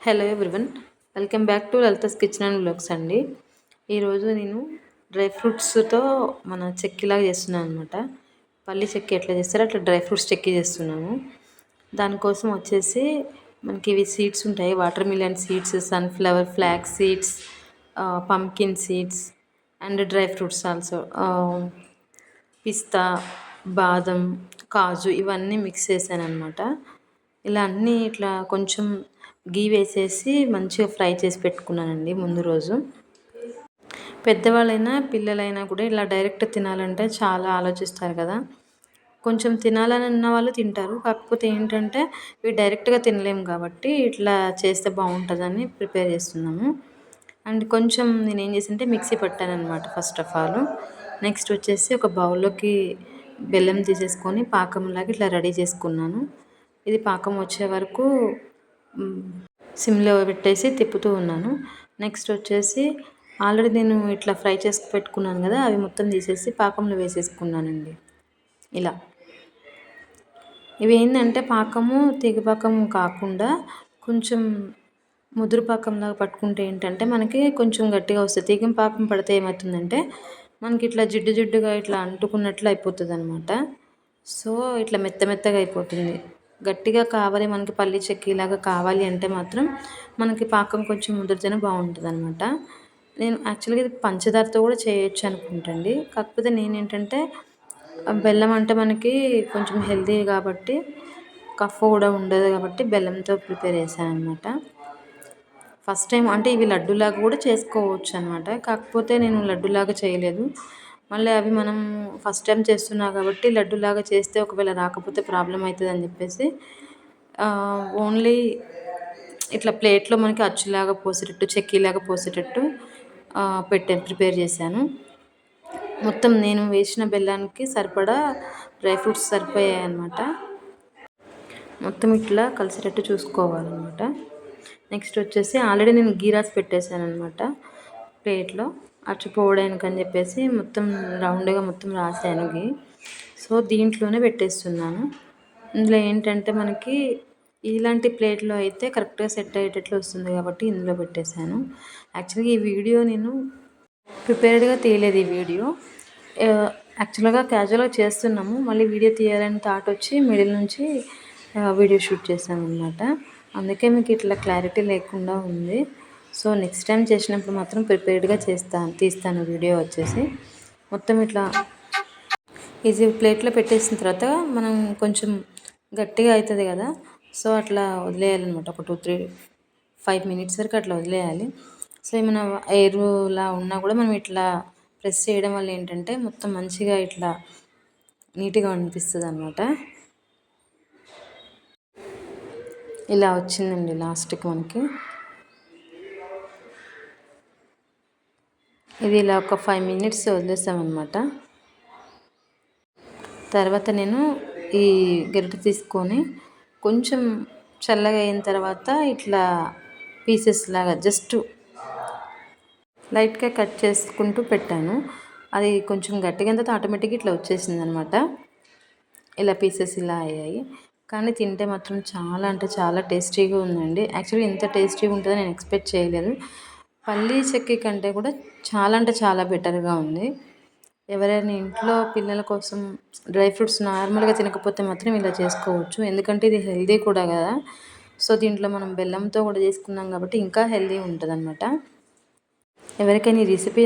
Hello everyone welcome back to Lalitha's kitchen and blogs అండి. ఈరోజు నేను డ్రై ఫ్రూట్స్తో మన చెక్కిలాగా చేస్తున్నాను అనమాట పల్లి చెక్కి ఎట్లా చేస్తారో అట్లా డ్రై ఫ్రూట్స్ చెక్కి చేస్తున్నాను. దానికోసం వచ్చేసి మనకి ఇవి సీడ్స్ ఉంటాయి. Watermelon seeds sunflower flax seeds pumpkin seeds and dry fruits also. పిస్తా బాదం కాజు ఇవన్నీ మిక్స్ చేశాను అనమాట ఇలా అన్నీ ఇట్లా కొంచెం గీ వేసేసి మంచిగా ఫ్రై చేసి పెట్టుకున్నానండి ముందు రోజు. పెద్దవాళ్ళైనా పిల్లలైనా కూడా ఇలా డైరెక్ట్ తినాలంటే చాలా ఆలోచిస్తారు కదా. కొంచెం తినాలని ఉన్న వాళ్ళు తింటారు. కాకపోతే ఏంటంటే ఇవి డైరెక్ట్గా తినలేము కాబట్టి ఇట్లా చేస్తే బాగుంటుందని ప్రిపేర్ చేస్తున్నాము. అండ్ కొంచెం నేను ఏం చేసింటే మిక్సీ పట్టాను అనమాట ఫస్ట్ ఆఫ్ ఆల్. నెక్స్ట్ వచ్చేసి ఒక బౌల్లోకి బెల్లం తీసేసుకొని పాకంలాగా ఇట్లా రెడీ చేసుకున్నాను. ఇది పాకం వచ్చే వరకు సిమ్లో పెట్టేసి తిప్పుతూ ఉన్నాను. నెక్స్ట్ వచ్చేసి ఆల్రెడీ నేను ఇట్లా ఫ్రై చేసి పెట్టుకున్నాను కదా అవి మొత్తం తీసేసి పాకంలో వేసేసుకున్నానండి. ఇలా. ఇవి ఏంటంటే పాకము తీగ పాకం కాకుండా కొంచెం ముదురు పాకంలాగా పట్టుకుంటే ఏంటంటే మనకి కొంచెం గట్టిగా వస్తుంది. తీగం పాకం పడితే ఏమవుతుందంటే మనకి ఇట్లా జిడ్డు జిడ్డుగా ఇట్లా అంటుకున్నట్లు అయిపోతుంది అనమాట సో ఇట్లా మెత్త మెత్తగా అయిపోతుంది. గట్టిగా కావాలి మనకి పల్లి చెక్కీలాగా కావాలి అంటే మాత్రం మనకి పాకం కొంచెం ముదిరితేనే బాగుంటుంది అనమాట నేను యాక్చువల్గా ఇది పంచదారతో కూడా చేయొచ్చు అనుకుంటండి. కాకపోతే నేను ఏంటంటే బెల్లం అంటే మనకి కొంచెం హెల్దీ కాబట్టి కఫ్ కూడా ఉండదు కాబట్టి బెల్లంతో ప్రిపేర్ చేశాను అనమాట ఫస్ట్ టైం అంటే ఇవి లడ్డులాగా కూడా చేసుకోవచ్చు అనమాట కాకపోతే నేను లడ్డులాగా చేయలేదు. మళ్ళీ అవి మనం ఫస్ట్ టైం చేస్తున్నాం కాబట్టి లడ్డులాగా చేస్తే ఒకవేళ రాకపోతే ప్రాబ్లం అవుతుంది అని చెప్పేసి ఓన్లీ ఇట్లా ప్లేట్లో మనకి అచ్చులాగా పోసేటట్టు చెక్కీలాగా పోసేటట్టు పెట్టాను ప్రిపేర్ చేశాను. మొత్తం నేను వేసిన బెల్లానికి సరిపడా డ్రై ఫ్రూట్స్ సరిపోయాయి అన్నమాట. మొత్తం ఇట్లా కలిసేటట్టు చూసుకోవాలన్నమాట. నెక్స్ట్ వచ్చేసి ఆల్రెడీ నేను గీరాస్ పెట్టేశాను అనమాట ప్లేట్లో. అచ్చిపోవడానికి అని చెప్పేసి మొత్తం రౌండ్గా మొత్తం రాసాను గీ. సో దీంట్లోనే పెట్టేస్తున్నాను. ఇందులో ఏంటంటే మనకి ఇలాంటి ప్లేట్లో అయితే కరెక్ట్గా సెట్ అయ్యేటట్లు వస్తుంది కాబట్టి ఇందులో పెట్టేశాను. యాక్చువల్గా ఈ వీడియో నేను ప్రిపేర్డ్గా తీయలేదు ఈ వీడియో. యాక్చువల్గా క్యాజువల్గా చేస్తున్నాము. మళ్ళీ వీడియో తీయాలని థాట్ వచ్చి మిడిల్ నుంచి వీడియో షూట్ చేశాను అనమాట అందుకే మీకు ఇట్లా క్లారిటీ లేకుండా ఉంది. సో నెక్స్ట్ టైం చేసినప్పుడు మాత్రం ప్రిపేర్డ్గా చేస్తాను తీస్తాను వీడియో వచ్చేసి. మొత్తం ఇట్లా ఈజీ ప్లేట్లో పెట్టేసిన తర్వాత మనం కొంచెం గట్టిగా అవుతుంది కదా సో అట్లా వదిలేయాలన్నమాట. ఒక టూ త్రీ ఫైవ్ మినిట్స్ వరకు అట్లా వదిలేయాలి. సో ఏమైనా ఎయిర్లా ఉన్నా కూడా మనం ఇట్లా ప్రెస్ చేయడం వల్ల ఏంటంటే మొత్తం మంచిగా ఇట్లా నీట్గా అనిపిస్తుంది అనమాట ఇలా వచ్చిందండి లాస్ట్కి మనకి. ఇది ఇలా ఒక ఫైవ్ మినిట్స్ వదిలేసామన్నమాట. తర్వాత నేను ఈ గరిటె తీసుకొని కొంచెం చల్లగా అయిన తర్వాత ఇట్లా పీసెస్ లాగా జస్ట్ లైట్గా కట్ చేసుకుంటూ పెట్టాను. అది కొంచెం గట్టిగా తర్వాత ఆటోమేటిక్గా ఇట్లా వచ్చేసింది అనమాట ఇలా పీసెస్ ఇలా అయ్యాయి. కానీ తింటే మాత్రం చాలా అంటే చాలా టేస్టీగా ఉందండి. యాక్చువల్లీ ఎంత టేస్టీగా ఉంటుందో నేను ఎక్స్పెక్ట్ చేయలేదు. పల్లీ చెక్కి కంటే కూడా చాలా అంటే చాలా బెటర్గా ఉంది. ఎవరైనా ఇంట్లో పిల్లల కోసం డ్రై ఫ్రూట్స్ నార్మల్గా తినకపోతే మాత్రం ఇలా చేసుకోవచ్చు. ఎందుకంటే ఇది హెల్దీ కూడా కదా. సో దీంట్లో మనం బెల్లంతో కూడా చేసుకున్నాం కాబట్టి ఇంకా హెల్దీ ఉంటుంది అనమాట ఎవరికైనా ఈ రెసిపీ